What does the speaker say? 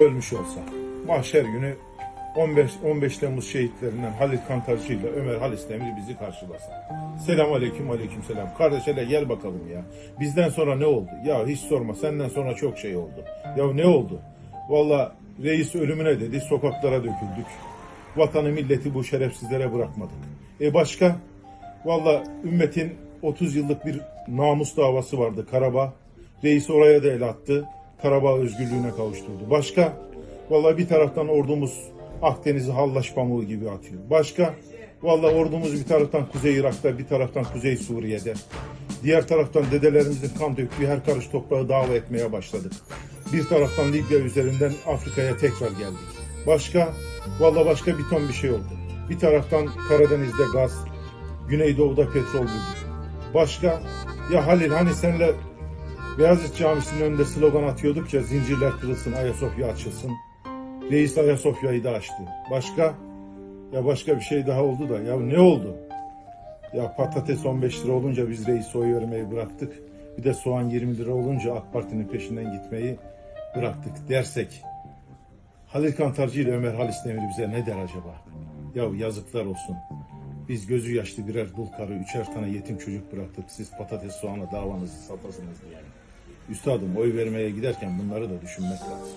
ölmüş olsa. Mahşer günü 15 15 Temmuz şehitlerinden Halil Kantarcı ile Ömer Halis Demir bizi karşılasa. Selam aleyküm aleyküm selam. Kardeş hele gel bakalım ya. Bizden sonra ne oldu? Ya hiç sorma senden sonra çok şey oldu. Ya ne oldu? Valla reis ölümüne dedi sokaklara döküldük. Vatanı milleti bu şerefsizlere bırakmadık. E başka? Valla ümmetin 30 yıllık bir namus davası vardı Karabağ. Reis oraya da el attı. Karabağ özgürlüğüne kavuşturdu. Başka? Valla bir taraftan ordumuz Akdeniz'i hallaç pamuğu gibi atıyor. Başka? Valla ordumuz bir taraftan Kuzey Irak'ta, bir taraftan Kuzey Suriye'de. Diğer taraftan dedelerimizin kan döktüğü her karış toprağı dava etmeye başladık. Bir taraftan Libya üzerinden Afrika'ya tekrar geldik. Başka? Valla başka bir ton bir şey oldu. Bir taraftan Karadeniz'de gaz, Güneydoğu'da petrol bulduk. Başka? Ya Halil hani senle Beyazıt Camisi'nin önünde slogan atıyorduk ya zincirler kırılsın, Ayasofya açılsın. Reis Ayasofya'yı da açtı. Başka? Ya başka bir şey daha oldu da. Ya ne oldu? Ya patates 15 lira olunca biz reis oy vermeyi bıraktık. Bir de soğan 20 lira olunca AK Parti'nin peşinden gitmeyi bıraktık dersek. Halil Kantarcı ile Ömer Halis Demir bize ne der acaba? Ya yazıklar olsun. Biz gözü yaşlı birer dul karı, üçer tane yetim çocuk bıraktık. Siz patates soğanla davanızı satasınız diye. Üstadım oy vermeye giderken bunları da düşünmek lazım.